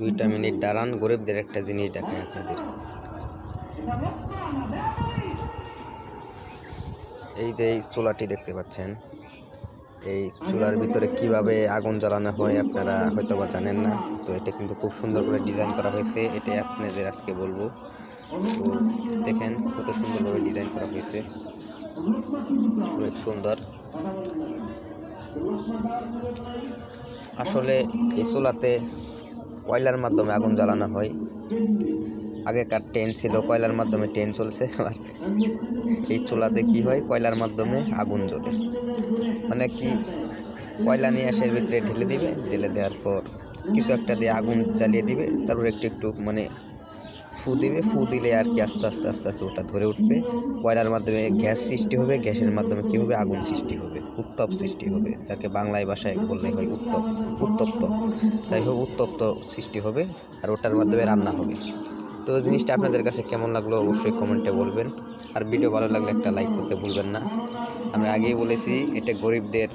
দুইটা মিনিট দাঁড়ান, গরিবদের একটা জিনিস দেখায় আপনাদের। এই যে চুলাটি দেখতে পাচ্ছেন, এই চুলার ভিতরে কীভাবে আগুন জ্বালানো হয় আপনারা হয়তো বা জানেন না, তো এটা কিন্তু খুব সুন্দর করে ডিজাইন করা হয়েছে, এটাই আপনাদের আজকে বলব। তো দেখেন কত সুন্দরভাবে ডিজাইন করা হয়েছে অনেক সুন্দর। আসলে এই চুলাতে কয়লার মাধ্যমে আগুন জ্বালানো হয়। আগেকার ট্রেন ছিল, কয়লার মাধ্যমে ট্রেন চলছে। আর এই চুলাতে কি হয়? কয়লার মাধ্যমে আগুন জ্বলে। মানে কি? কয়লা নিয়ে আসে ভিতরে ঢেলে দিবে। ঢেলে দেওয়ার পর কিছু একটা দিয়ে আগুন জ্বালিয়ে দিবে। তারপর একটু একটু মানে ফু দিবে। ফু দিলে আর কি আস্তে আস্তে আস্তে আস্তে ওটা ধরে উঠবে। কয়লার মাধ্যমে গ্যাস সৃষ্টি হবে। গ্যাসের মাধ্যমে কি হবে? আগুন সৃষ্টি হবে। উত্তপ সৃষ্টি হবে। যাকে বাংলায় ভাষায় বললে হয় উত্তপ। যাই হোক, উত্তপ্ত সৃষ্টি হবে আর ওটার মাধ্যমে রান্না হবে। তো জিনিসটা আপনাদের কাছে কেমন লাগল অবশ্যই কমেন্টে বলবেন। আর ভিডিও ভালো লাগলে একটা লাইক করতে ভুলবেন না। আমরা আগেই বলেছি, এটা গরিবদের